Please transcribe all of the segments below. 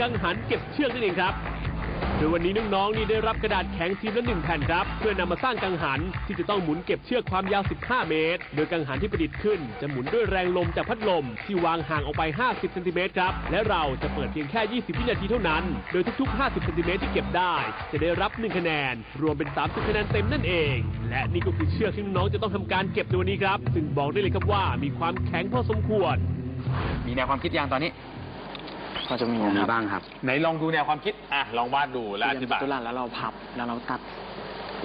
กังหันเก็บเชือกนั่นเองครับโดยวันนี้น้องๆนี่ได้รับกระดาษแข็งทีมละหนึ่งแผ่นครับ เพื่อนำมาสร้างกังหันที่จะต้องหมุนเก็บเชือกความยาว 15 เมตร โดยกังหันที่ประดิษฐ์ขึ้น จะหมุนด้วยแรงลมจากพัดลม ที่วางห่างออกไป 50เซนติเมตรครับ และเราจะเปิดเพียงแค่ 20 วินาทีเท่านั้น โดยทุกๆ 50เซนติเมตรที่เก็บได้ จะได้รับ 1 คะแนน รวมเป็น 30 คะแนนเต็มนั่นเอง และนี่ก็คือเชือกที่น้องๆจะต้องทำการเก็บในวันนี้ครับ ซึ่งบอกได้เลยครับว่ามีความแข็งพอสมควร มีแนวความคิดยังตอนนี้ ก็จะมีมีครับบ้างครับ ไหนลองดูแนวความคิดอะลองวาดดูและอธิบายตุลาแล้วเราพับแล้วเราตัด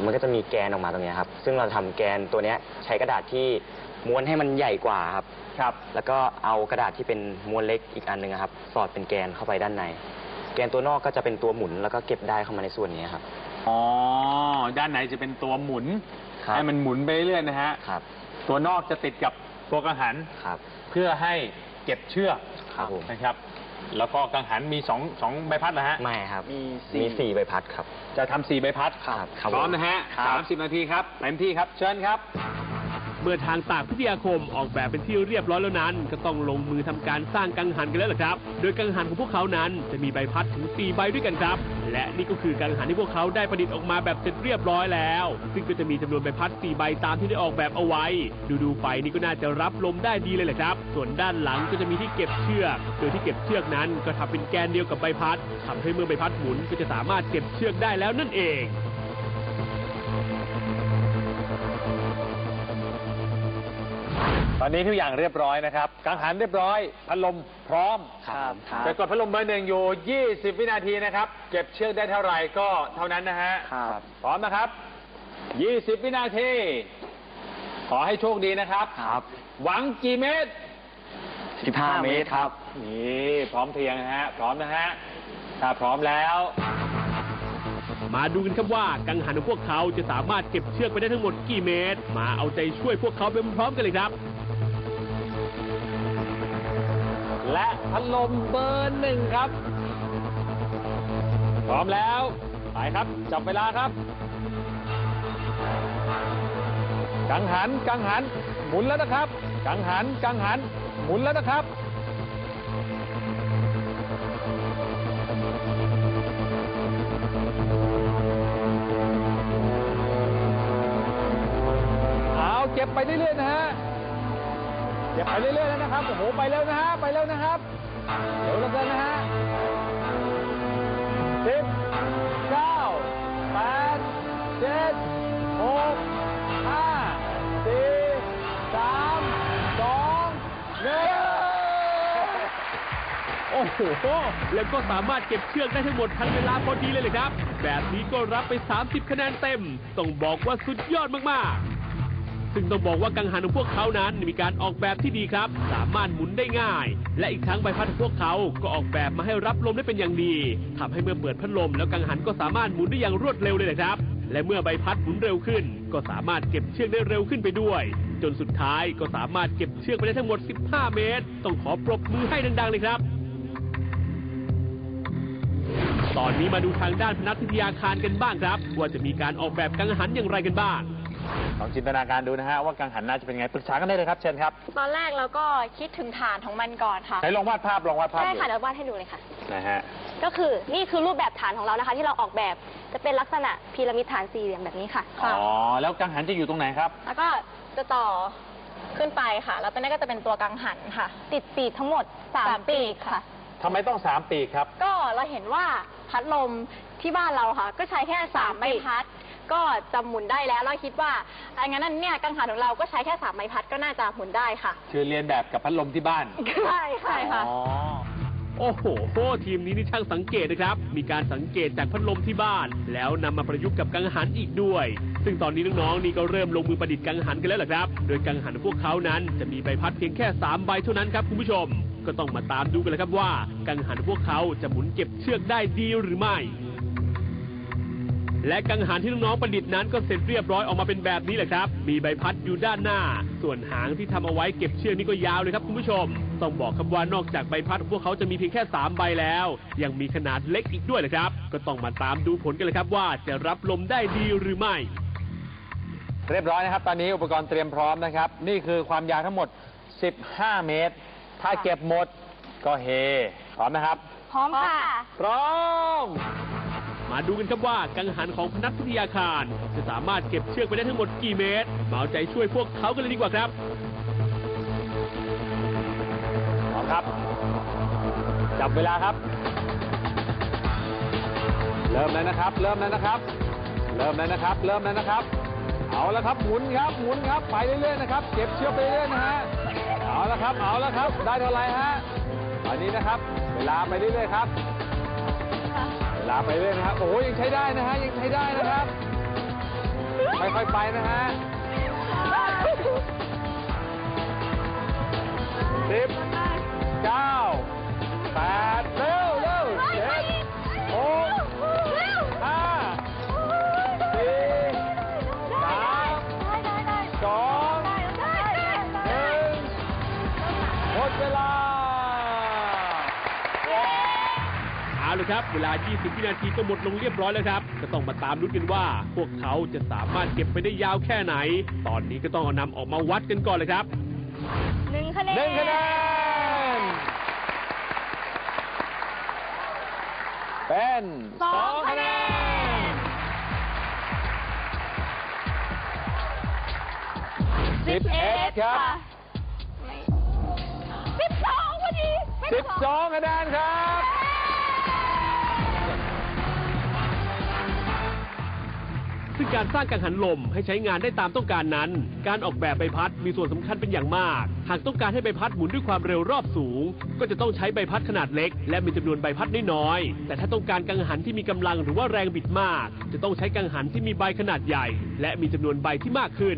มันก็จะมีแกนออกมาตรงเนี้ยครับ ซึ่งเราทำแกนตัวเนี้ยใช้กระดาษที่ม้วนให้มันใหญ่กว่าครับ ครับ แล้วก็เอากระดาษที่เป็นม้วนเล็กอีกอันหนึ่งอะครับ สอดเป็นแกนเข้าไปด้านใน แกนตัวนอกก็จะเป็นตัวหมุนแล้วก็เก็บได้เข้ามาในส่วนนี้ครับ อ๋อ ด้านในจะเป็นตัวหมุน ครับ ให้มันหมุนไปเรื่อยๆนะฮะ ครับ ตัวนอกจะติดกับตัวกังหัน ครับ เพื่อให้เก็บเชือกครับผม นะครับ แล้วก็กังหันมีสองสองใบพัดนะฮะ ไม่ครับ มีมีสี่ใบพัดครับ จะทำสี่ใบพัดครับครับ พร้อมนะฮะครับสามสิบนาทีครับเต็มที่ครับเชิญครับ เมื่อทางตากพิทยาคมออกแบบเป็นที่เรียบร้อยแล้วนั้น ก็ต้องลงมือทำการสร้างกังหันกันแล้วล่ะครับ โดยกังหันของพวกเขานั้นจะมีใบพัดถึง 4 ใบด้วยกันครับ และนี่ก็คือกังหันที่พวกเขาได้ประดิษฐ์ออกมาแบบเสร็จเรียบร้อยแล้ว ซึ่งก็จะมีจำนวนใบพัด 4 ใบตามที่ได้ออกแบบเอาไว้ดูดูๆไปนี่ก็น่าจะรับลมได้ดีเลยแหละครับ ส่วนด้านหลังก็จะมีที่เก็บเชือก โดยที่เก็บเชือกนั้นก็ทำเป็นแกนเดียวกับใบพัดทำให้เมื่อใบพัดหมุนก็จะสามารถเก็บเชือกได้แล้วนั่นเอง ตอนนี้ทุกอย่างเรียบร้อยนะครับ กังหันเรียบร้อย พัดลมพร้อมครับครับไปกดพัดลมเบอร์หนึ่งอยู่ 20 วินาทีนะครับ เก็บเชือกได้เท่าไหร่ก็เท่านั้นนะฮะครับพร้อมนะครับ 20 วินาที ขอให้โชคดีนะครับ ครับ หวังกี่เมตร 15 เมตรครับ นี่พร้อมเพรียงนะฮะ พร้อมนะฮะ ถ้าพร้อมแล้วมาดูกันครับว่ากังหันของพวกเขาจะสามารถเก็บเชือกไปได้ทั้งหมดกี่เมตร มาเอาใจช่วยพวกเขาไปพร้อมๆกันเลยครับ และพัดลมเบอร์หนึ่งครับ พร้อมแล้ว ไปครับ จับเวลาครับ กังหัน กังหัน หมุนแล้วนะครับ กังหัน กังหัน หมุนแล้วนะครับเอาเก็บไปเรื่อยๆนะฮะ เก็บไปเรื่อยๆแล้วนะครับ โอ้โห ไปเร็วนะฮะ ไปเร็วนะครับเร็วเหลือเกินนะฮะสิบเก้าแปดเจ็ดหกห้าสี่สามสองหนึ่งโอ้โห แล้วก็สามารถเก็บเชือกได้ทั้งหมดทันเวลาพอดีเลยเลยครับ แบบนี้ก็รับไป 30 คะแนนเต็ม ต้องบอกว่าสุดยอดมากๆ ซึ่งต้องบอกว่ากังหันของพวกเขานั้นมีการออกแบบที่ดีครับ สามารถหมุนได้ง่าย และอีกทั้งใบพัดของพวกเขาก็ออกแบบมาให้รับลมได้เป็นอย่างดีทำให้เมื่อเปิดพัดลมแล้วกังหันก็สามารถหมุนได้อย่างรวดเร็วเลยนะครับ และเมื่อใบพัดหมุนเร็วขึ้น ก็สามารถเก็บเชือกได้เร็วขึ้นไปด้วย จนสุดท้ายก็สามารถเก็บเชือกไปได้ทั้งหมด 15 เมตร ต้องขอปรบมือให้ดังๆเลยครับตอนนี้มาดูทางด้านพนักวิทยาคารกันบ้างครับ ว่าจะมีการออกแบบกังหันอย่างไรกันบ้าง ลองจินตนาการดูนะฮะว่ากังหันน่าจะเป็นไงปรึกษากันได้เลยครับเชิญครับตอนแรกเราก็คิดถึงฐานของมันก่อนค่ะไหนลองวาดภาพลองวาดภาพใช่ดูค่ะเดี๋ยววาดให้ดูเลยค่ะนะฮะก็คือนี่คือรูปแบบฐานของเรานะคะ ที่เราออกแบบจะเป็นลักษณะพีระมิดฐานสี่เหลี่ยมแบบนี้ค่ะอ๋อแล้วกังหันจะอยู่ตรงไหนครับ แล้วก็จะต่อขึ้นไปค่ะ แล้วตรงนี้ก็จะเป็นตัวกังหันค่ะ ติดปีกทั้งหมดสามปีกค่ะทำไมต้องสามปีกครับ ก็เราเห็นว่าพัดลมที่บ้านเราค่ะ ก็ใช้แค่สามใบพัด ก็จะหมุนได้แล้วเราคิดว่าอังั้นเนี่ยกังหันของเราก็ใช้แค่สามใบพัดก็น่าจะหมุนได้ค่ะ คือเรียนแบบกับพัดลมที่บ้าน ใช่ใช่ค่ะ อ๋อ โอ้โห ทีมนี้นี่ช่างสังเกตนะครับ มีการสังเกตจากพัดลมที่บ้าน แล้วนำมาประยุกต์กับกังหันอีกด้วย ซึ่งตอนนี้น้องๆนี่ก็เริ่มลงมือประดิษฐ์กังหันกันแล้วล่ะครับ โดยกังหันของพวกเขานั้นจะมีใบพัดเพียงแค่3ใบเท่านั้นครับคุณผู้ชม ก็ต้องมาตามดูกันเลยครับว่า กังหันของพวกเขาจะหมุนเก็บเชือกได้ดีหรือไม่ และกังหันที่น้องๆประดิษฐ์นั้นก็เสร็จเรียบร้อยออกมาเป็นแบบนี้แหละครับ มีใบพัดอยู่ด้านหน้า ส่วนหางที่ทำเอาไว้เก็บเชือกนี่ก็ยาวเลยครับคุณผู้ชม ต้องบอกครับว่านอกจากใบพัด พวกเขาจะมีเพียงแค่ 3 ใบแล้ว ยังมีขนาดเล็กอีกด้วยนะครับ ก็ต้องมาตามดูผลกันเลยครับว่าจะรับลมได้ดีหรือไม่เรียบร้อยนะครับ ตอนนี้อุปกรณ์เตรียมพร้อมนะครับ นี่คือความยาวทั้งหมด 15 เมตร ถ้าเก็บหมดก็เฮ พร้อมนะครับ พร้อมค่ะ พร้อม มาดูกันครับว่ากังหันของพนักพิทยาคาร จะสามารถเก็บเชือกไปได้ทั้งหมดกี่เมตร มาเอาใจช่วยพวกเขากันเลยดีกว่าครับพร้อมครับ จับเวลาครับ เริ่มแล้วนะครับ เริ่มแล้วนะครับ เริ่มแล้วนะครับ เริ่มแล้วนะครับ เอาละครับหมุนครับหมุนครับไปเรื่อยๆนะครับเก็บเชือกไปเรื่อยๆนะฮะเอาละครับเอาละครับ ได้เท่าไหร่ฮะตอนนี้นะครับ เวลาไปเรื่อยๆครับ ลาไปเรื่อยนะฮะโอ้ยยังใช้ได้นะฮะยังใช้ได้นะครับค่อยๆไปนะฮะสิบเก้าแปด เอาเลยครับ เวลา 20 วินาทีก็หมดลงเรียบร้อยแล้วครับ ก็ต้องมาตามลุ้นกันว่า พวกเขาจะสามารถเก็บไปได้ยาวแค่ไหน ตอนนี้ก็ต้องเอานำออกมาวัดกันก่อนเลยครับหนึ่งคะแนนหนึ่งคะแนนเป็นสองคะแนนสิบเอ็ดครับสิบสองพอดีสิบสองคะแนนครับ ซึ่งการสร้างกังหันลมให้ใช้งานได้ตามต้องการนั้น การออกแบบใบพัดมีส่วนสำคัญเป็นอย่างมาก หากต้องการให้ใบพัดหมุนด้วยความเร็วรอบสูง ก็จะต้องใช้ใบพัดขนาดเล็ก และมีจำนวนใบพัดน้อยๆแต่ถ้าต้องการกังหันที่มีกำลังหรือว่าแรงบิดมาก จะต้องใช้กังหันที่มีใบขนาดใหญ่ และมีจำนวนใบที่มากขึ้น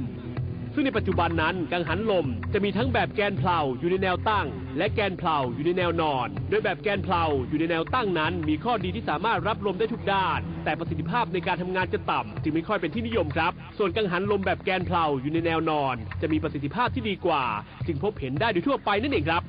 ซึ่งในปัจจุบันนั้นกังหันลมจะมีทั้งแบบแกนเพลาอยู่ในแนวตั้ง และแกนเพลาอยู่ในแนวนอน โดยแบบแกนเพลาอยู่ในแนวตั้งนั้น มีข้อดีที่สามารถรับลมได้ทุกด้าน แต่ประสิทธิภาพในการทำงานจะต่ำจึงไม่ค่อยเป็นที่นิยมครับ ส่วนกังหันลมแบบแกนเพลาอยู่ในแนวนอน จะมีประสิทธิภาพที่ดีกว่า จึงพบเห็นได้โดยทั่วไปนั่นเองครับ